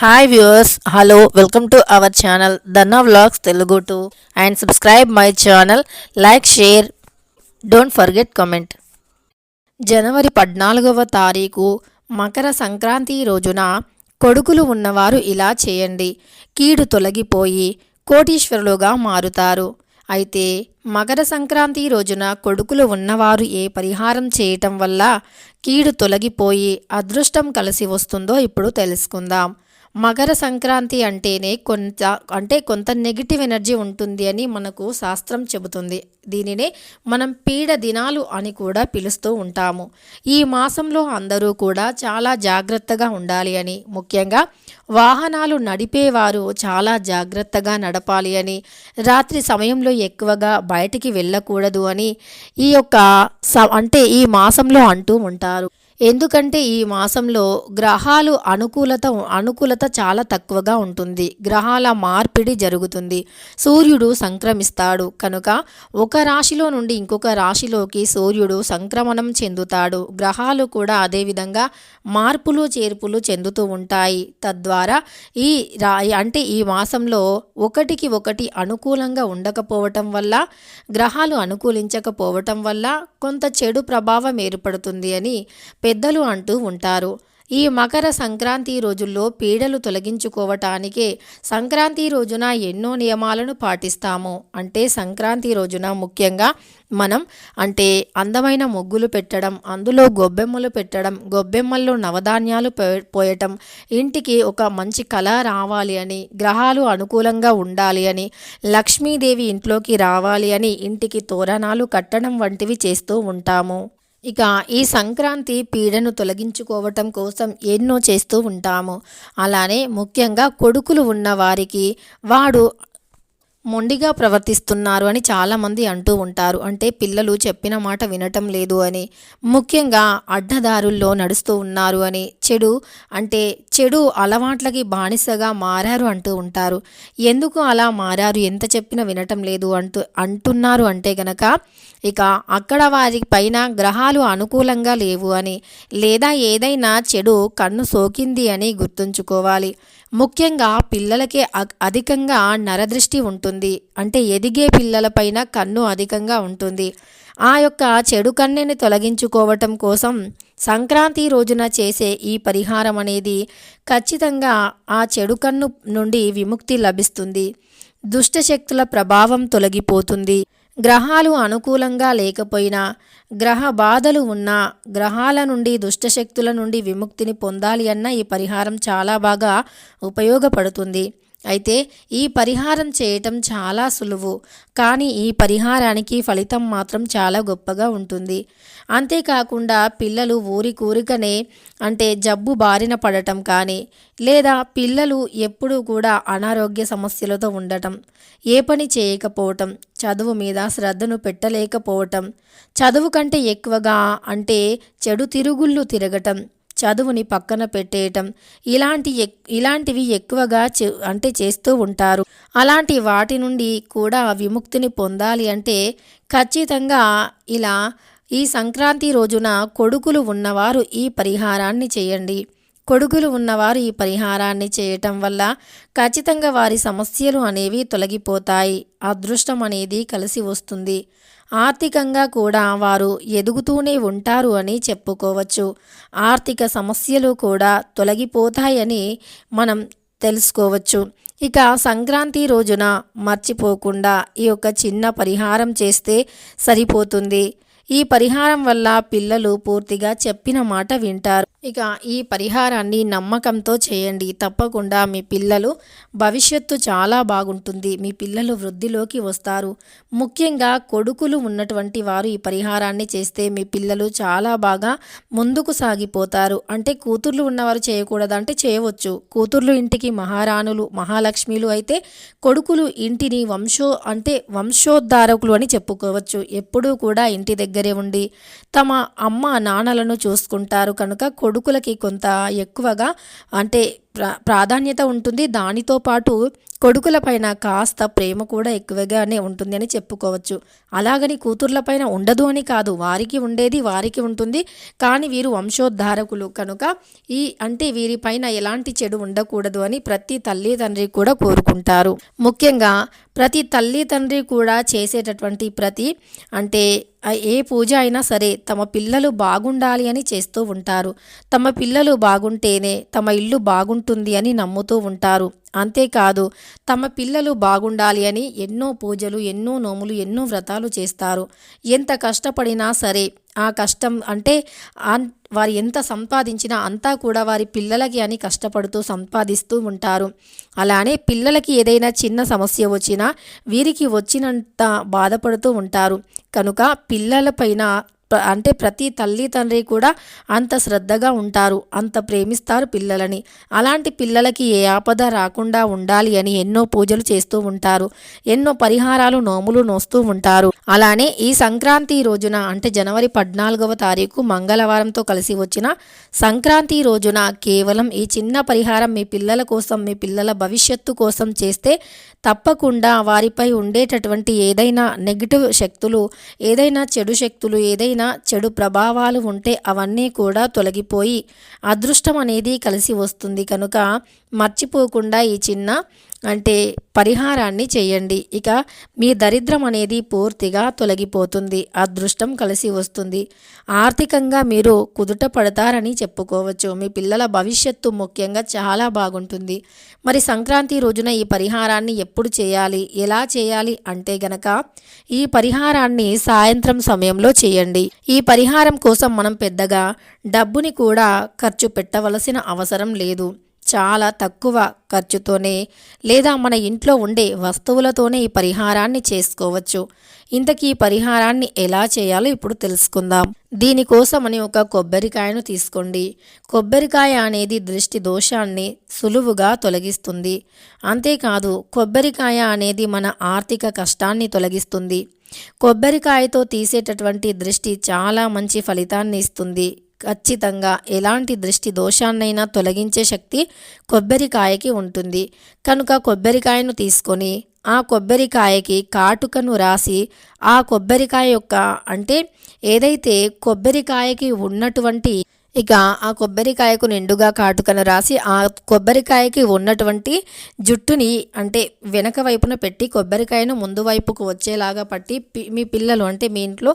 Hi viewers hello welcome to our channel Danna vlogs Telugu to and subscribe my channel like share don't forget comment జనవరి పద్నాలుగవ తారీఖు మకర సంక్రాంతి రోజున కొడుకులు ఉన్నవారు ఇలా చేయండి. కీడు తొలగిపోయి కోటీశ్వరులుగా మారుతారు. అయితే మకర సంక్రాంతి రోజున కొడుకులు ఉన్నవారు ఏ పరిహారం చేయటం వల్ల కీడు తొలగిపోయి అదృష్టం కలిసి వస్తుందో ఇప్పుడు తెలుసుకుందాం. మకర సంక్రాంతి అంటేనే కొంత అంటే కొంత నెగిటివ్ ఎనర్జీ ఉంటుంది అని మనకు శాస్త్రం చెబుతుంది. దీనినే మనం పీడ దినాలు అని కూడా పిలుస్తూ ఉంటాము. ఈ మాసంలో అందరూ కూడా చాలా జాగ్రత్తగా ఉండాలి అని ముఖ్యంగా వాహనాలు నడిపేవారు చాలా జాగ్రత్తగా నడపాలి అని రాత్రి సమయంలో ఎక్కువగా బయటికి వెళ్ళకూడదు అని ఈ యొక్క స అంటే ఈ మాసంలో అంటూ ఉంటారు. ఎందుకంటే ఈ మాసంలో గ్రహాలు అనుకూలత అనుకూలత చాలా తక్కువగా ఉంటుంది. గ్రహాల మార్పిడి జరుగుతుంది. సూర్యుడు సంక్రమిస్తాడు. కనుక ఒక రాశిలో నుండి ఇంకొక రాశిలోకి సూర్యుడు సంక్రమణం చెందుతాడు. గ్రహాలు కూడా అదేవిధంగా మార్పులు చేర్పులు చెందుతూ ఉంటాయి. తద్వారా ఈ రా అంటే ఈ మాసంలో ఒకటికి ఒకటి అనుకూలంగా ఉండకపోవటం వల్ల గ్రహాలు అనుకూలించకపోవటం వల్ల కొంత చెడు ప్రభావం ఏర్పడుతుంది అని పెద్దలు అంటూ ఉంటారు. ఈ మకర సంక్రాంతి రోజుల్లో పీడలు తొలగించుకోవటానికే సంక్రాంతి రోజున ఎన్నో నియమాలను పాటిస్తాము. అంటే సంక్రాంతి రోజున ముఖ్యంగా మనం అంటే అందమైన ముగ్గులు పెట్టడం అందులో గొబ్బెమ్మలు పెట్టడం గొబ్బెమ్మల్లో నవధాన్యాలు పోయటం ఇంటికి ఒక మంచి కళ రావాలి అని గ్రహాలు అనుకూలంగా ఉండాలి అని లక్ష్మీదేవి ఇంట్లోకి రావాలి అని ఇంటికి తోరణాలు కట్టడం వంటివి చేస్తూ ఉంటాము. ఇక ఈ సంక్రాంతి పీడను తొలగించుకోవటం కోసం ఎన్నో చేస్తూ ఉంటాము. అలానే ముఖ్యంగా కొడుకులు ఉన్న వారికి వాడు మొండిగా ప్రవర్తిస్తున్నారు అని చాలామంది అంటూ ఉంటారు. అంటే పిల్లలు చెప్పిన మాట వినటం లేదు అని ముఖ్యంగా అడ్డదారుల్లో నడుస్తూ ఉన్నారు అని చెడు అంటే చెడు అలవాట్లకి బానిసగా మారారు అంటూ ఉంటారు. ఎందుకు అలా మారారు? ఎంత చెప్పినా వినటం లేదు అంటూ అంటున్నారు అంటే గనక ఇక అక్కడ వారి పైన గ్రహాలు అనుకూలంగా లేవు అని లేదా ఏదైనా చెడు కన్ను సోకింది అని గుర్తుంచుకోవాలి. ముఖ్యంగా పిల్లలకే అధికంగా నరదృష్టి ఉంటుంది. అంటే ఎదిగే పిల్లలపైన కన్ను అధికంగా ఉంటుంది. ఆ యొక్క చెడు కన్నెని తొలగించుకోవటం కోసం సంక్రాంతి రోజున చేసే ఈ పరిహారం అనేది ఖచ్చితంగా ఆ చెడు కన్ను నుండి విముక్తి లభిస్తుంది. దుష్టశక్తుల ప్రభావం తొలగిపోతుంది. గ్రహాలు అనుకూలంగా లేకపోయినా గ్రహ బాధలు ఉన్నా గ్రహాల నుండి దుష్టశక్తుల నుండి విముక్తిని పొందాలి అన్న ఈ పరిహారం చాలా బాగా ఉపయోగపడుతుంది. అయితే ఈ పరిహారం చేయటం చాలా సులువు. కానీ ఈ పరిహారానికి ఫలితం మాత్రం చాలా గొప్పగా ఉంటుంది. అంతేకాకుండా పిల్లలు ఊరి కూరికనే అంటే జబ్బు బారిన పడటం కానీ లేదా పిల్లలు ఎప్పుడూ కూడా అనారోగ్య సమస్యలతో ఉండటం ఏ పని చేయకపోవటం చదువు మీద శ్రద్ధను పెట్టలేకపోవటం చదువు కంటే ఎక్కువగా అంటే చెడు తిరుగుళ్ళు తిరగటం చదువుని పక్కన పెట్టేయటం. ఇలాంటి ఇలాంటివి ఎక్కువగా అంటే చేస్తూ ఉంటారు. అలాంటి వాటి నుండి కూడా విముక్తిని పొందాలి అంటే ఖచ్చితంగా ఇలా ఈ సంక్రాంతి రోజున కొడుకులు ఉన్నవారు ఈ పరిహారాన్ని చేయండి. కొడుకులు ఉన్నవారు ఈ పరిహారాన్ని చేయటం వల్ల ఖచ్చితంగా వారి సమస్యలు అనేవి తొలగిపోతాయి. అదృష్టం అనేది కలిసి వస్తుంది. ఆర్థికంగా కూడా వారు ఎదుగుతూనే ఉంటారు అని చెప్పుకోవచ్చు. ఆర్థిక సమస్యలు కూడా తొలగిపోతాయని మనం తెలుసుకోవచ్చు. ఇక సంక్రాంతి రోజున మర్చిపోకుండా ఈ యొక్క చిన్న పరిహారం చేస్తే సరిపోతుంది. ఈ పరిహారం వల్ల పిల్లలు పూర్తిగా చెప్పిన మాట వింటారు. ఇక ఈ పరిహారాన్ని నమ్మకంతో చేయండి. తప్పకుండా మీ పిల్లలు భవిష్యత్తు చాలా బాగుంటుంది. మీ పిల్లలు వృద్ధిలోకి వస్తారు. ముఖ్యంగా కొడుకులు ఉన్నటువంటి వారు ఈ పరిహారాన్ని చేస్తే మీ పిల్లలు చాలా బాగా ముందుకు సాగిపోతారు. అంటే కూతుర్లు ఉన్నవారు చేయకూడదు అంటే చేయవచ్చు. కూతుర్లు ఇంటికి మహారాణులు మహాలక్ష్మిలు అయితే కొడుకులు ఇంటిని వంశో అంటే వంశోద్ధారకులు అని చెప్పుకోవచ్చు. ఎప్పుడూ కూడా ఇంటి దగ్గర దగ్గరే ఉండి తమ అమ్మ నాన్నలను చూసుకుంటారు. కనుక కొడుకులకి కొంత ఎక్కువగా అంటే ప్రా ప్రాధాన్యత ఉంటుంది. దానితో పాటు కొడుకులపైన కాస్త ప్రేమ కూడా ఎక్కువగానే ఉంటుంది అని చెప్పుకోవచ్చు. అలాగని కూతుర్లపైన ఉండదు అని కాదు. వారికి ఉండేది వారికి ఉంటుంది. కానీ వీరు వంశోద్ధారకులు కనుక ఈ అంటే వీరిపైన ఎలాంటి చెడు ఉండకూడదు అని ప్రతి తల్లి తండ్రి కూడా కోరుకుంటారు. ముఖ్యంగా ప్రతి తల్లి తండ్రి కూడా చేసేటటువంటి ప్రతి అంటే ఏ పూజ అయినా సరే తమ పిల్లలు బాగుండాలి అని చేస్తూ ఉంటారు. తమ పిల్లలు బాగుంటేనే తమ ఇల్లు బాగుంటుంది అని నమ్ముతూ ఉంటారు. అంతేకాదు తమ పిల్లలు బాగుండాలి అని ఎన్నో పూజలు ఎన్నో నోములు ఎన్నో వ్రతాలు చేస్తారు. ఎంత కష్టపడినా సరే ఆ కష్టం అంటే వారు ఎంత సంపాదించినా అంతా కూడా వారి పిల్లలకి అని కష్టపడుతూ సంపాదిస్తూ ఉంటారు. అలానే పిల్లలకి ఏదైనా చిన్న సమస్య వచ్చినా వీరికి వచ్చినంత బాధపడుతూ ఉంటారు. కనుక పిల్లలపైన అంటే ప్రతి తల్లి తండ్రి కూడా అంత శ్రద్ధగా ఉంటారు అంత ప్రేమిస్తారు పిల్లలని. అలాంటి పిల్లలకి ఏ ఆపద రాకుండా ఉండాలి అని ఎన్నో పూజలు చేస్తూ ఉంటారు ఎన్నో పరిహారాలు నోములు నోస్తూ ఉంటారు. అలానే ఈ సంక్రాంతి రోజున అంటే జనవరి పద్నాలుగవ తారీఖు మంగళవారంతో కలిసి వచ్చిన సంక్రాంతి రోజున కేవలం ఈ చిన్న పరిహారం మీ పిల్లల కోసం మీ పిల్లల భవిష్యత్తు కోసం చేస్తే తప్పకుండా వారిపై ఉండేటటువంటి ఏదైనా నెగిటివ్ శక్తులు ఏదైనా చెడు శక్తులు ఏదైనా చెడు ప్రభావాలు ఉంటే అవన్నీ కూడా తొలగిపోయి అదృష్టం అనేది కలిసి వస్తుంది. కనుక మర్చిపోకుండా ఈ చిన్న అంటే పరిహారాన్ని చేయండి. ఇక మీ దరిద్రం అనేది పూర్తిగా తొలగిపోతుంది. అదృష్టం కలిసి వస్తుంది. ఆర్థికంగా మీరు కుదుట పడతారని చెప్పుకోవచ్చు. మీ పిల్లల భవిష్యత్తు ముఖ్యంగా చాలా బాగుంటుంది. మరి సంక్రాంతి రోజున ఈ పరిహారాన్ని ఎప్పుడు చేయాలి? ఎలా చేయాలి? అంటే గనక ఈ పరిహారాన్ని సాయంత్రం సమయంలో చేయండి. ఈ పరిహారం కోసం మనం పెద్దగా డబ్బుని కూడా ఖర్చు పెట్టవలసిన అవసరం లేదు. చాలా తక్కువ ఖర్చుతోనే లేదా మన ఇంట్లో ఉండే వస్తువులతోనే ఈ పరిహారాన్ని చేసుకోవచ్చు. ఇంతకీ ఈ పరిహారాన్ని ఎలా చేయాలో ఇప్పుడు తెలుసుకుందాం. దీనికోసమని ఒక కొబ్బరికాయను తీసుకోండి. కొబ్బరికాయ అనేది దృష్టి దోషాన్ని సులువుగా తొలగిస్తుంది. అంతేకాదు కొబ్బరికాయ అనేది మన ఆర్థిక కష్టాన్ని తొలగిస్తుంది. కొబ్బరికాయతో తీసేటటువంటి దృష్టి చాలా మంచి ఫలితాన్ని ఇస్తుంది. ఖచ్చితంగా ఎలాంటి దృష్టి దోషాన్నైనా తొలగించే శక్తి కొబ్బరికాయకి ఉంటుంది. కనుక కొబ్బరికాయను తీసుకొని ఆ కొబ్బరికాయకి కాటుకను రాసి ఆ కొబ్బరికాయ యొక్క అంటే ఏదైతే కొబ్బరికాయకి ఉన్నటువంటి ఇక ఆ కొబ్బరికాయకు నిండుగా కాటుకను రాసి ఆ కొబ్బరికాయకి ఉన్నటువంటి జుట్టుని అంటే వెనక వైపున పెట్టి కొబ్బరికాయను ముందు వైపుకు వచ్చేలాగా పట్టి మీ పిల్లలు అంటే మీ ఇంట్లో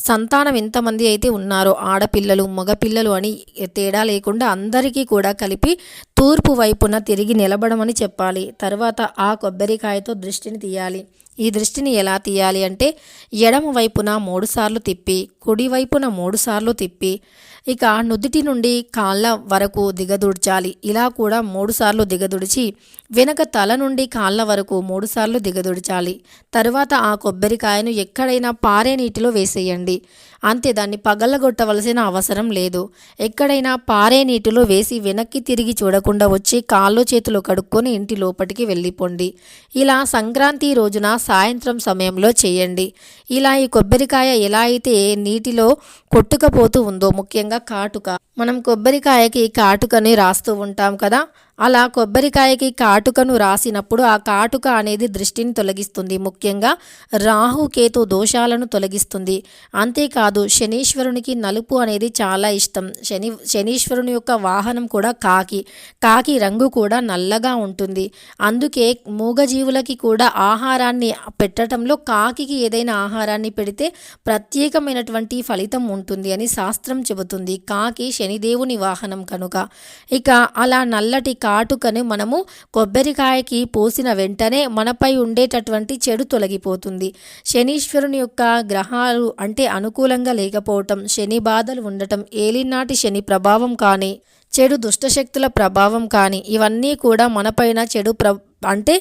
సంతానం ఎంతమంది అయితే ఉన్నారో ఆడపిల్లలు మగపిల్లలు అని తేడా లేకుండా అందరికీ కూడా కలిపి తూర్పు వైపున తిరిగి నిలబడమని చెప్పాలి. తర్వాత ఆ కొబ్బరికాయతో దృష్టిని తీయాలి. ఈ దృష్టిని ఎలా తీయాలి అంటే ఎడమ వైపున మూడుసార్లు తిప్పి కుడి వైపున మూడుసార్లు తిప్పి ఇక నుదుటి నుండి కాళ్ళ వరకు దిగదుడ్చాలి. ఇలా కూడా మూడుసార్లు దిగదుడిచి వెనక తల నుండి కాళ్ళ వరకు మూడుసార్లు దిగదుడిచాలి. తరువాత ఆ కొబ్బరికాయను ఎక్కడైనా పారే నీటిలో వేసేయండి. అంతే దాన్ని పగలగొట్టవలసిన అవసరం లేదు. ఎక్కడైనా పారే నీటిలో వేసి వెనక్కి తిరిగి చూడకుండా వచ్చి కాళ్ళు చేతులు కడుక్కొని ఇంటి లోపలికి వెళ్ళిపోండి. ఇలా సంక్రాంతి రోజున సాయంత్రం సమయంలో చేయండి. ఇలా ఈ కొబ్బరికాయ ఎలా అయితే నీటిలో కొట్టుకపోతూ ఉందో ముఖ్యంగా కాటుక. మనం కొబ్బరికాయకి కాటుకని రాస్తూ ఉంటాం కదా? అలా కొబ్బరికాయకి కాటుకను రాసినప్పుడు ఆ కాటుక అనేది దృష్టిని తొలగిస్తుంది. ముఖ్యంగా రాహుకేతు దోషాలను తొలగిస్తుంది. అంతేకాదు శనీశ్వరునికి నలుపు అనేది చాలా ఇష్టం. శని శనీశ్వరుని యొక్క వాహనం కూడా కాకి. కాకి రంగు కూడా నల్లగా ఉంటుంది. అందుకే మూగజీవులకి కూడా ఆహారాన్ని పెట్టడంలో కాకికి ఏదైనా ఆహారాన్ని పెడితే ప్రత్యేకమైనటువంటి ఫలితం ఉంటుంది అని శాస్త్రం చెబుతుంది. కాకి శని శనిదేవుని వాహనం కనుక. ఇక అలా నల్లటి కాటుకను మనము కొబ్బరికాయకి పోసిన వెంటనే మనపై ఉండేటటువంటి చెడు తొలగిపోతుంది. శనీశ్వరుని యొక్క గ్రహాలు అంటే అనుకూలంగా లేకపోవటం శని బాధలు ఉండటం ఏలినాటి శని ప్రభావం కానీ చెడు దుష్టశక్తుల ప్రభావం కానీ ఇవన్నీ కూడా మనపైన చెడు ప్ర అంటే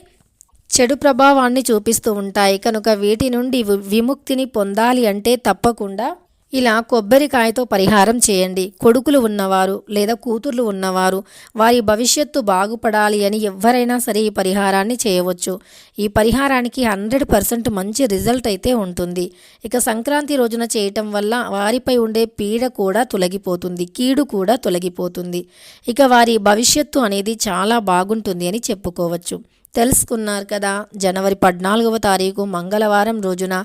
చెడు ప్రభావాన్ని చూపిస్తూ ఉంటాయి. కనుక వీటి నుండి విముక్తిని పొందాలి అంటే తప్పకుండా ఇలా కొబ్బరికాయతో పరిహారం చేయండి. కొడుకులు ఉన్నవారు లేదా కూతుర్లు ఉన్నవారు వారి భవిష్యత్తు బాగుపడాలి అని ఎవరైనా సరే ఈ పరిహారాన్ని చేయవచ్చు. ఈ పరిహారానికి హండ్రెడ్ పర్సెంట్ మంచి రిజల్ట్ అయితే ఉంటుంది. ఇక సంక్రాంతి రోజున చేయటం వల్ల వారిపై ఉండే పీడ కూడా తొలగిపోతుంది. కీడు కూడా తొలగిపోతుంది. ఇక వారి భవిష్యత్తు అనేది చాలా బాగుంటుంది అని చెప్పుకోవచ్చు. తెలుసుకున్నారు కదా. జనవరి పద్నాలుగవ తారీఖు మంగళవారం రోజున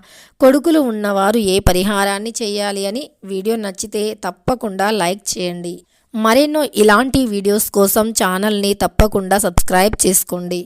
కొడుకులు ఉన్నవారు ఏ పరిహారాన్ని చేయాలి అని వీడియో నచ్చితే తప్పకుండా లైక్ చేయండి. మరెన్నో ఇలాంటి వీడియోస్ కోసం ఛానల్ని తప్పకుండా సబ్స్క్రైబ్ చేసుకోండి.